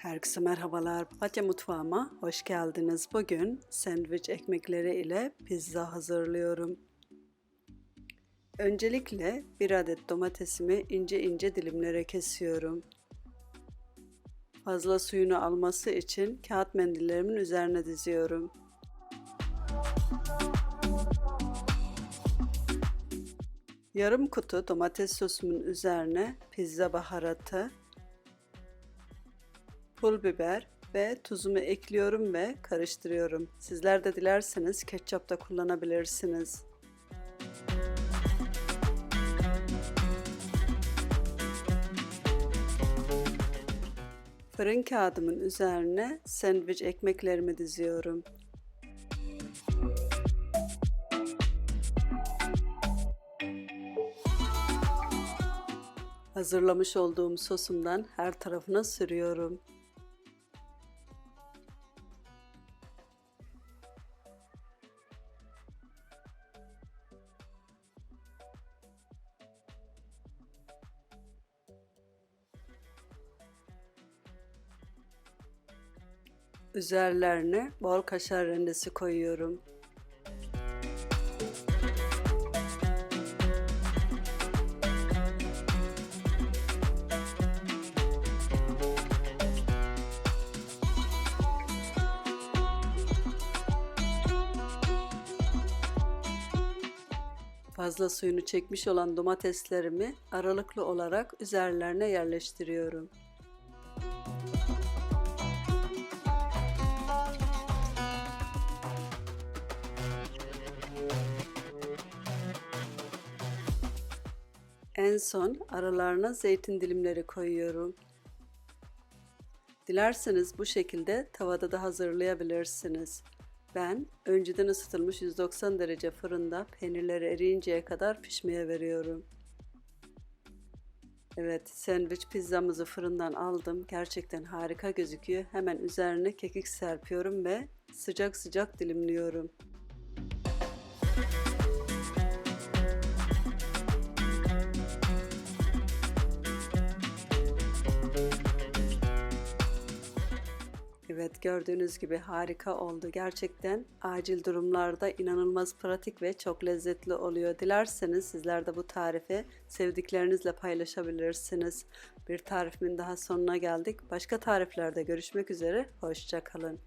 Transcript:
Herkese merhabalar. Papatya mutfağıma hoş geldiniz. Bugün sandviç ekmekleri ile pizza hazırlıyorum. Öncelikle bir adet domatesimi ince ince dilimlere kesiyorum. Fazla suyunu alması için kağıt mendillerimin üzerine diziyorum. Yarım kutu domates sosumun üzerine pizza baharatı, pul biber ve tuzumu ekliyorum ve karıştırıyorum. Sizler de dilerseniz ketçap da kullanabilirsiniz. Fırın kağıdımın üzerine sandviç ekmeklerimi diziyorum. Hazırlamış olduğum sosumdan her tarafına sürüyorum. Üzerlerine bol kaşar rendesi koyuyorum. Fazla suyunu çekmiş olan domateslerimi aralıklı olarak üzerlerine yerleştiriyorum. En son aralarına zeytin dilimleri koyuyorum. Dilerseniz bu şekilde tavada da hazırlayabilirsiniz. Ben önceden ısıtılmış 190 derece fırında peynirleri eriyinceye kadar pişmeye veriyorum. Evet, sandviç pizzamızı fırından aldım. Gerçekten harika gözüküyor. Hemen üzerine kekik serpiyorum ve sıcak sıcak dilimliyorum. Evet gördüğünüz gibi harika oldu. Gerçekten acil durumlarda inanılmaz pratik ve çok lezzetli oluyor. Dilerseniz sizler de bu tarifi sevdiklerinizle paylaşabilirsiniz. Bir tarifimin daha sonuna geldik. Başka tariflerde görüşmek üzere. Hoşçakalın.